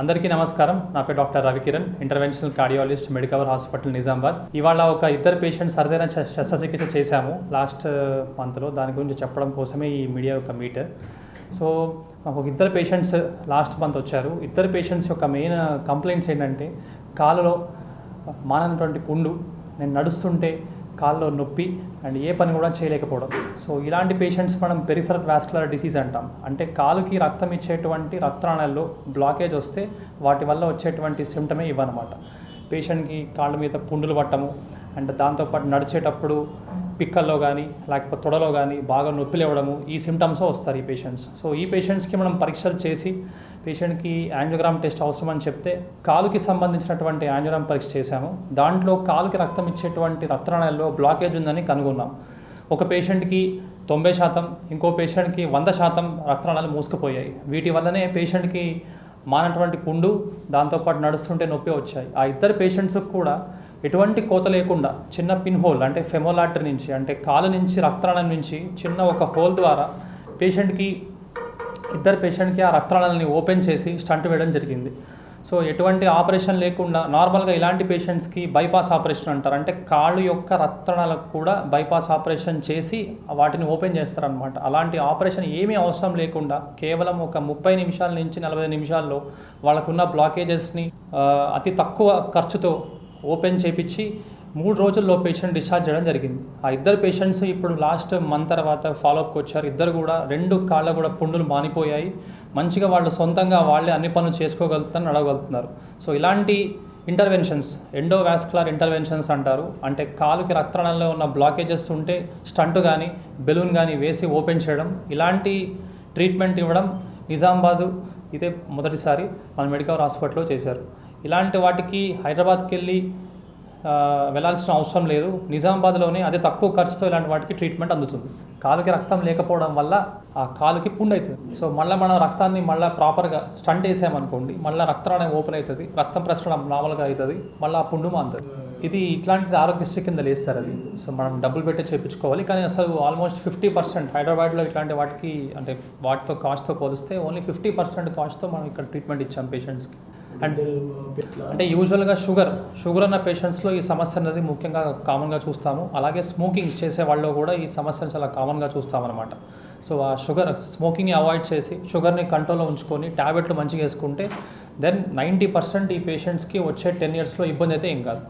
అందరికీ నమస్కారం. నా పేరు doctor Ravikiran interventional cardiologist Medicover hospital Nizamabad. ఇవాళ ఒక ఇద్దరు పేషెంట్స్ అరుదైన శ- శస్త్రచికిత్స చేశాము. లాస్ట్ మంత్లో దాని గురించి చెప్పడం కోసమే ఈ మీడియా యొక్క మీట్. సో ఒక ఇద్దరు పేషెంట్స్ లాస్ట్ మంత్ వచ్చారు. ఇద్దరు పేషెంట్స్ యొక్క మెయిన్ కంప్లైంట్స్ ఏంటంటే కాలులో మానటువంటి పుండు నేను నడుస్తుంటే కాల్లో నొప్పి అండ్ ఏ పని కూడా చేయలేకపోవడం. సో ఇలాంటి పేషెంట్స్ మనం పెరిఫరల్ వాస్కులర్ డిసీజ్ అంటాం. అంటే కాలుకి రక్తం ఇచ్చేటువంటి రక్తనాళాల్లో బ్లాకేజ్ వస్తే వాటి వల్ల వచ్చేటువంటి సిమ్టమే ఇవ్వనమాట. పేషెంట్కి కాళ్ళ మీద పుండులు పట్టము అండ్ దాంతోపాటు నడిచేటప్పుడు పిక్కల్లో కానీ లేకపోతే తొడలో కానీ బాగా నొప్పి లేవడము ఈ సిమ్టమ్స్ వస్తారు ఈ పేషెంట్స్ సో ఈ పేషెంట్స్కి మనం పరీక్షలు చేసి పేషెంట్కి యాంజియోగ్రామ్ టెస్ట్ అవసరం అని చెప్తే కాలుకి సంబంధించినటువంటి యాంజియోగ్రామ్ పరీక్ష చేశాము. దాంట్లో కాలుకి రక్తం ఇచ్చేటువంటి రక్తనాళాల్లో బ్లాకేజ్ ఉందని కనుగొన్నాం. ఒక పేషెంట్కి తొంభై శాతం ఇంకో పేషెంట్కి వంద శాతం రక్తనాళాలు మూసుకుపోయాయి. వీటి వల్లనే పేషెంట్కి మానటువంటి పుండు దాంతోపాటు నడుస్తుంటే నొప్పి వచ్చాయి. ఆ ఇద్దరు పేషెంట్స్కి కూడా ఎటువంటి కోత లేకుండా చిన్న పిన్ హోల్ అంటే ఫెమోలాటర్ నుంచి అంటే కాలు నుంచి రక్తనాళం నుంచి చిన్న ఒక హోల్ ద్వారా పేషెంట్కి ఇద్దరు పేషెంట్కి ఆ రక్తనాళాలని ఓపెన్ చేసి స్టంట్ వేయడం జరిగింది. సో ఎటువంటి ఆపరేషన్ లేకుండా నార్మల్గా ఇలాంటి పేషెంట్స్కి బైపాస్ ఆపరేషన్ అంటారు. అంటే కాళ్ళు యొక్క రక్తనాళాలకు కూడా బైపాస్ ఆపరేషన్ చేసి వాటిని ఓపెన్ చేస్తారనమాట అలాంటి ఆపరేషన్ ఏమీ అవసరం లేకుండా కేవలం ఒక ముప్పై నిమిషాల నుంచి నలభై నిమిషాల్లో వాళ్ళకున్న బ్లాకేజెస్ని అతి తక్కువ ఖర్చుతో ఓపెన్ చేపించి మూడు రోజుల్లో పేషెంట్ డిశ్చార్జ్ చేయడం జరిగింది. ఆ ఇద్దరు పేషెంట్స్ ఇప్పుడు లాస్ట్ మంత్ తర్వాత ఫాలోఅప్కి వచ్చారు. ఇద్దరు కూడా రెండు కాళ్ళ కూడా పుండులు మానిపోయాయి. మంచిగా వాళ్ళు సొంతంగా వాళ్ళే అన్ని పనులు చేసుకోగలుగుతారని నడవగలుగుతున్నారు సో ఇలాంటి ఇంటర్వెన్షన్స్ ఎండోవాస్కులర్ ఇంటర్వెన్షన్స్ అంటారు. అంటే కాలుకి రక్తనాళంలో ఉన్న బ్లాకేజెస్ ఉంటే స్టంట్ కానీ బెలూన్ కానీ వేసి ఓపెన్ చేయడం ఇలాంటి ట్రీట్మెంట్ ఇవ్వడం నిజామాబాదు ఇదే మొదటిసారి మన మెడికల్ హాస్పిటల్లో చేశారు. ఇలాంటి వాటికి హైదరాబాద్కి వెళ్ళి వెళ్ళాల్సిన అవసరం లేదు. నిజామాబాద్లోనే అదే తక్కువ ఖర్చుతో ఇలాంటి వాటికి ట్రీట్మెంట్ అందుతుంది. కాలుకి రక్తం లేకపోవడం వల్ల ఆ కాలుకి పుండ్ అవుతుంది. సో మళ్ళీ మనం రక్తాన్ని మళ్ళీ ప్రాపర్గా స్టంట్ వేసామనుకోండి మళ్ళీ రక్తనాళం ఓపెన్ అవుతుంది రక్తం ప్రసరణ నార్మల్గా అవుతుంది మళ్ళీ ఆ పుండు మాంతుంది ఇది ఇట్లాంటిది ఆరోగ్యశ్రీ కింద లేస్తారు అది. సో మనం డబ్బులు పెట్టి చేయించుకోవాలి కానీ అసలు ఆల్మోస్ట్ ఫిఫ్టీ పర్సెంట్ హైదరాబాద్లో ఇట్లాంటి వాటికి అంటే వాటితో కాస్ట్తో పోలిస్తే ఓన్లీ ఫిఫ్టీ పర్సెంట్ కాస్ట్తో మనం ఇక్కడ ట్రీట్మెంట్ ఇచ్చాం పేషెంట్స్కి. అండ్ అంటే యూజువల్గా షుగర్ షుగర్ ఉన్న పేషెంట్స్లో ఈ సమస్య అనేది ముఖ్యంగా కామన్గా చూస్తాము. అలాగే స్మోకింగ్ చేసే వాళ్ళు కూడా ఈ సమస్యను చాలా కామన్గా చూస్తామన్నమాట. సో ఆ షుగర్ స్మోకింగ్ని అవాయిడ్ చేసి షుగర్ని కంట్రోల్లో ఉంచుకొని ట్యాబ్లెట్లు మంచిగా వేసుకుంటే దెన్ నైంటీ పర్సెంట్ ఈ పేషెంట్స్కి వచ్చే టెన్ ఇయర్స్లో ఇబ్బంది అయితే ఏం కాదు.